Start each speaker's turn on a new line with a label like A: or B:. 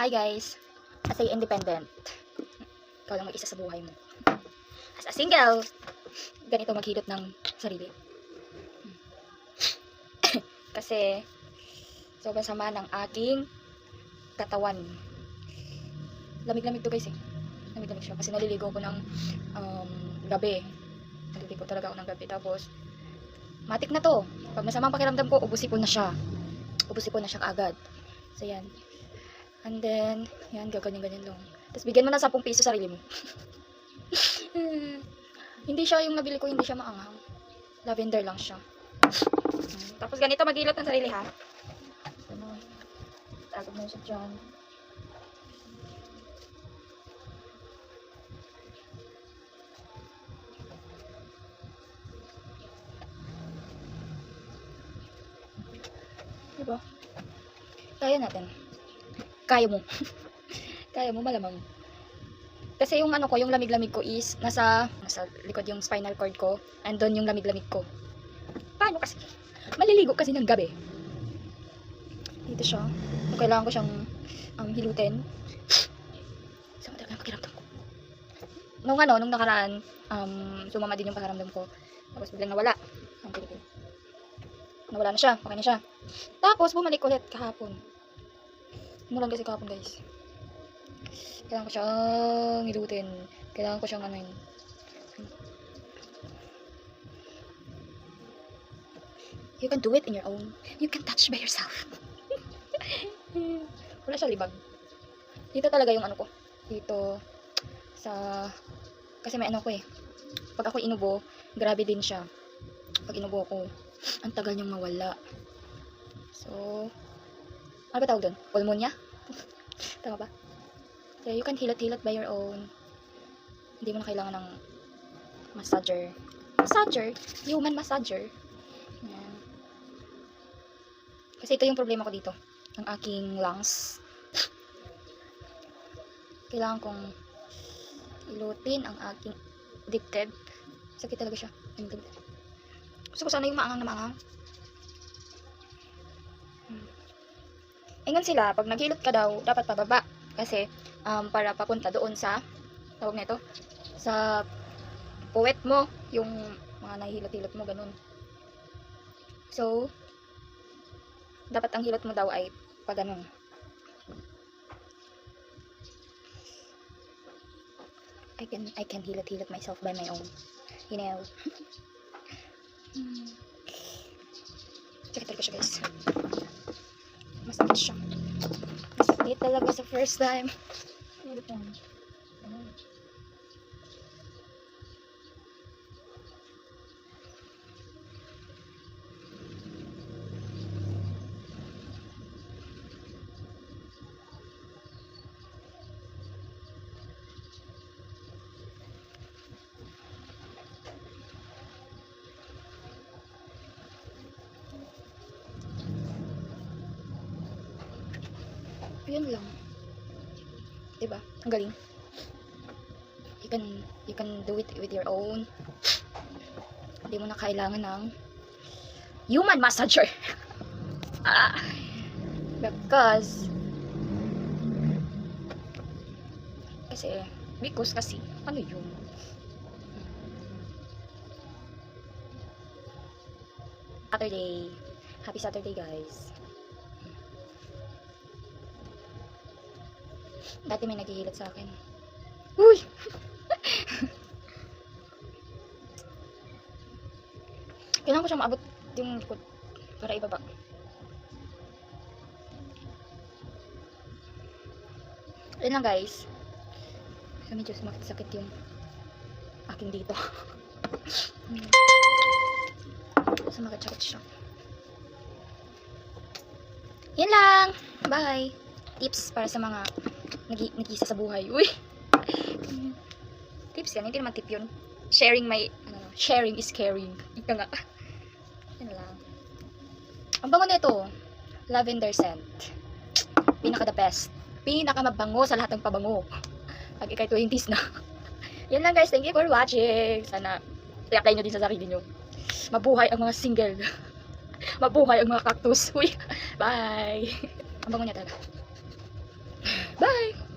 A: hi guys. As a independent, ikaw lang mag-isa sa buhay mo. As a single, ganito maghilot ng sarili. Kasi, sobrang sama ng aking katawan. Lamig-lamig to guys eh. Lamig-lamig siya. Kasi naliligo ko ng um, gabi. Naliligo talaga ako ng gabi. Tapos, matik na to. Pag masamang pakiramdam ko, ubusipon na siya. Ubusipon na siya agad. So, yan. And then, yan, gaganyan-ganyan lang. Tapos, bigyan mo ng 10 piso sarili mo. Hindi siya, yung nabili ko, hindi siya maanghang. Lavender lang siya. Tapos, ganito maghilot ng sarili, ha? Ano? Tagod mo siya dyan. Diba? Kaya natin. Kaya mo. Kaya mo malamang. Kasi yung ano ko, yung lamig-lamig ko is nasa nasa likod yung spinal cord ko and doon yung lamig-lamig ko. Paano kasi? Maliligo kasi ng gabi. Dito siya. Kung kailangan ko siyang um, hilutin. Sama talaga ang pakiramdam ko. Nung ano, nung nakaraan, um, sumama din yung pakiramdam ko. Tapos biglang nawala. Ang. Nawala na siya. Okay na siya. Tapos, bumalik ulit kahapon. Umulan kasi kahapon, guys. Kailangan ko siyang hilutin. Kailangan ko siyang ano yun. You can do it in your own. You can touch by yourself. Wala siya libag. Dito talaga yung ano ko. Dito sa... Kasi may ano ko eh. Pag ako inubo, grabe din siya. Pag inubo ko, ang tagal niyang mawala. So, ano ba tawag doon? Pulmonya? Tama ba? So, you can hilot-hilot by your own. Hindi mo na kailangan ng massager. Massager? Human massager. Yan. Kasi ito yung problema ko dito. Ang aking lungs. Kailangan kong ilutin ang aking dibdib. Sakit talaga siya. Gusto ko sana yung maangang na maangang. Ingon sila, pag naghilot ka daw, dapat pababa. Kasi, um, para papunta doon sa, tawag nito, sa puwet mo, yung mga nahihilot-hilot mo, ganun. So, dapat ang hilot mo daw ay pag ganun. I can, I can hilot-hilot myself by my own. You know. Hmm. Sakit talaga siya, guys. Masakit siya. Masakit talaga sa first time. Ano? Ano? Yun lang. 'Di ba? Ang galing. You can you can do it with your own. Hindi mo na kailangan ng human massager. ah. Because kasi because kasi ano yun? Saturday. Happy Saturday, guys. Dati may naghihilot sa akin. Uy! Kailangan ko siyang maabot yung likod para ibaba. Ayun lang guys. So medyo sumakit-sakit yung akin dito. Sumakit-sakit siya. Yan lang! Bye! Tips para sa mga nag nag-isa sa buhay. Uy! Tips yan, hindi naman tip yun. Sharing my, ano, sharing is caring. Ika nga. Yan lang. Ang bango nito, lavender scent. Pinaka the best. Pinaka mabango sa lahat ng pabango. Pag ikay 20s na. Yan lang guys, thank you for watching. Sana i-apply nyo din sa sarili nyo. Mabuhay ang mga single. Mabuhay ang mga cactus. Uy, bye! Ang bango niya talaga. Bye!